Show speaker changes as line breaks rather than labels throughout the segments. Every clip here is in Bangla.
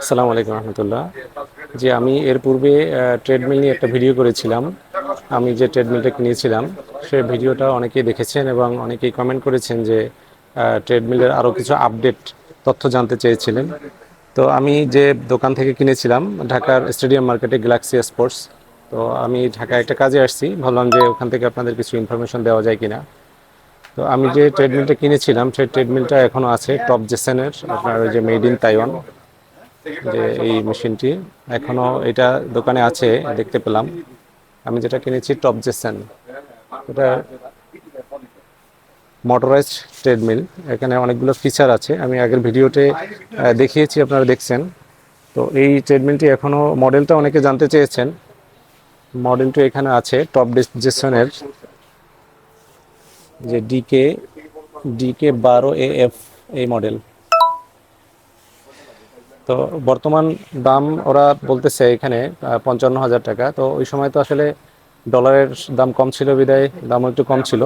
আসসালামু আলাইকুম রহমতুল্লাহ। যে আমি এর পূর্বে ট্রেডমিল নিয়ে একটা ভিডিও করেছিলাম। আমি যে ট্রেডমিলটা কিনেছিলাম সেই ভিডিওটা অনেকেই দেখেছেন এবং অনেকেই কমেন্ট করেছেন যে ট্রেডমিলের আরও কিছু আপডেট তথ্য জানতে চেয়েছিলেন। তো আমি যে দোকান থেকে কিনেছিলাম, ঢাকার স্টেডিয়াম মার্কেটে গ্যালাক্সি স্পোর্টস তো আমি ঢাকায় একটা কাজে আসছি। ভাবলাম যে ওখান থেকে আপনাদের কিছু ইনফরমেশন দেওয়া যায় কিনা। তো আমি যে ট্রেডমিলটা কিনেছিলাম সেই ট্রেডমিলটা এখনও আছে টপ জেসেনের আপনার ওই যে মেড ইন তাইওয়ান যে এই মেশিনটি এখনও এটা দোকানে আছে, দেখতে পেলাম। আমি যেটা কিনেছি টপ জেসেন। এটা মোটরাইজড ট্রেডমিল এখানে অনেকগুলো ফিচার আছে। আমি আগের ভিডিওতে দেখিয়েছি, আপনারা দেখছেন। তো এই ট্রেডমিলটি এখনও মডেলটা অনেকে জানতে চেয়েছেন। মডেলটি এখানে আছে টপ জেসনের। যে ডিকে ডিকে বারো এ এফ এই মডেল তো বর্তমান দাম ওরা বলতেছে এখানে পঞ্চান্ন হাজার টাকা। তো ওই সময় তো আসলে ডলারের দাম কম ছিল বিদায়, দামও একটু কম ছিল।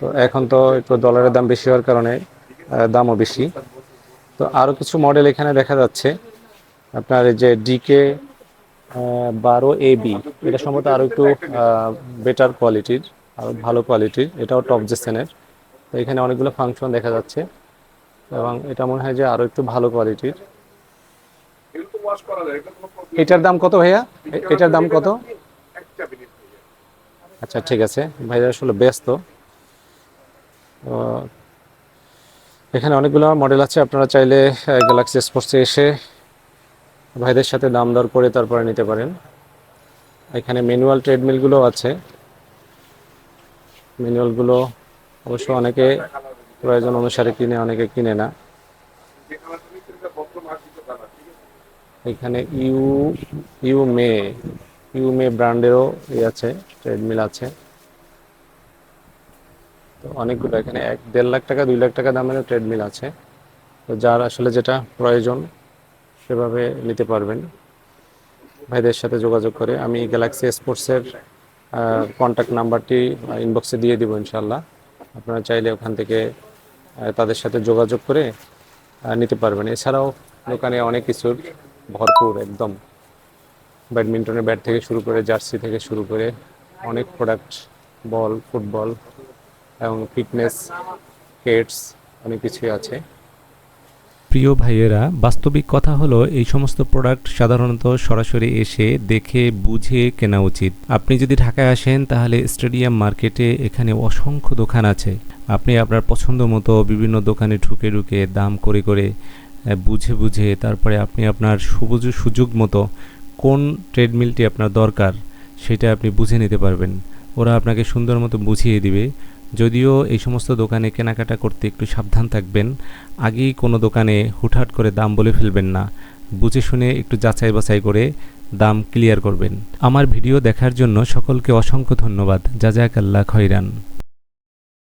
তো এখন তো একটু ডলারের দাম বেশি হওয়ার কারণে দামও বেশি। তো আরও কিছু মডেল এখানে দেখা যাচ্ছে। আপনার যে ডিকে বারো এ বি এটা সম্ভবত আরও একটু বেটার কোয়ালিটির আরও ভালো কোয়ালিটির এটাও টপ জেসেনের তো এখানে অনেকগুলো ফাংশন দেখা যাচ্ছে। এবং এটা মনে হয় যে আরও একটু ভালো কোয়ালিটির এটার দাম কত ভাইয়া? এটার দাম কত? আচ্ছা ঠিক আছে। ভাইয়া আসলে ব্যস্ত। এখানে অনেকগুলো মডেল আছে আপনারা চাইলে গ্যালাক্সি স্পোর্টসে এসে ভাইদের সাথে দাম দর করে তারপরে নিতে পারেন। এখানে ম্যানুয়াল ট্রেডমিলগুলো আছে। ম্যানুয়ালগুলো অবশ্য অনেকে প্রয়োজন অনুসারে কিনে অনেকে কিনে না। এখানে ইউ ইউ মে ইউ মে ব্র্যান্ডেরও ই আছে, ট্রেডমিল আছে। তো অনেকগুলো এখানে এক দেড় লাখ টাকা, দুই লাখ টাকা দামেরও ট্রেডমিল আছে। তো যার আসলে যেটা প্রয়োজন, সেভাবে নিতে পারবেন। ভাইদের সাথে যোগাযোগ করে আমি গ্যালাক্সি স্পোর্টসের কন্ট্যাক্ট নাম্বারটি ইনবক্সে দিয়ে দিব ইনশাল্লাহ আপনারা চাইলে ওখান থেকে তাদের সাথে যোগাযোগ করে নিতে পারবেন। এছাড়াও দোকানে অনেক কিছুর ভরপুর একদম। ব্যাডমিন্টনের ব্যাট থেকে শুরু করে জার্সি থেকে শুরু করে অনেক প্রোডাক্ট বল ফুটবল এবং ফিটনেস কেটস অনেক কিছুই আছে।
প্রিয় ভাইয়েরা, বাস্তবিক কথা হলো এই সমস্ত প্রোডাক্ট সাধারণত সরাসরি এসে দেখে, বুঝে কেনা উচিত। আপনি যদি ঢাকায় আসেন, তাহলে স্টেডিয়াম মার্কেটে এখানে অসংখ্য দোকান আছে। আপনি আপনার পছন্দ মতো বিভিন্ন দোকানে ঢুকে ঢুকে দাম করে করে বুঝে বুঝে তারপরে আপনি আপনার সুবুজ সুযোগ মতো কোন ট্রেডমিলটি আপনার দরকার সেটা আপনি বুঝে নিতে পারবেন। ওরা আপনাকে সুন্দর মতো বুঝিয়ে দিবে। যদিও এই সমস্ত দোকানে কেনাকাটা করতে একটু সাবধান থাকবেন। আগেই কোনো দোকানে হুটহাট করে দাম বলে ফেলবেন না। বুঝে শুনে একটু যাচাই বাছাই করে দাম ক্লিয়ার করবেন। আমার ভিডিও দেখার জন্য সকলকে অসংখ্য ধন্যবাদ। জাজাকাল্লা খৈরান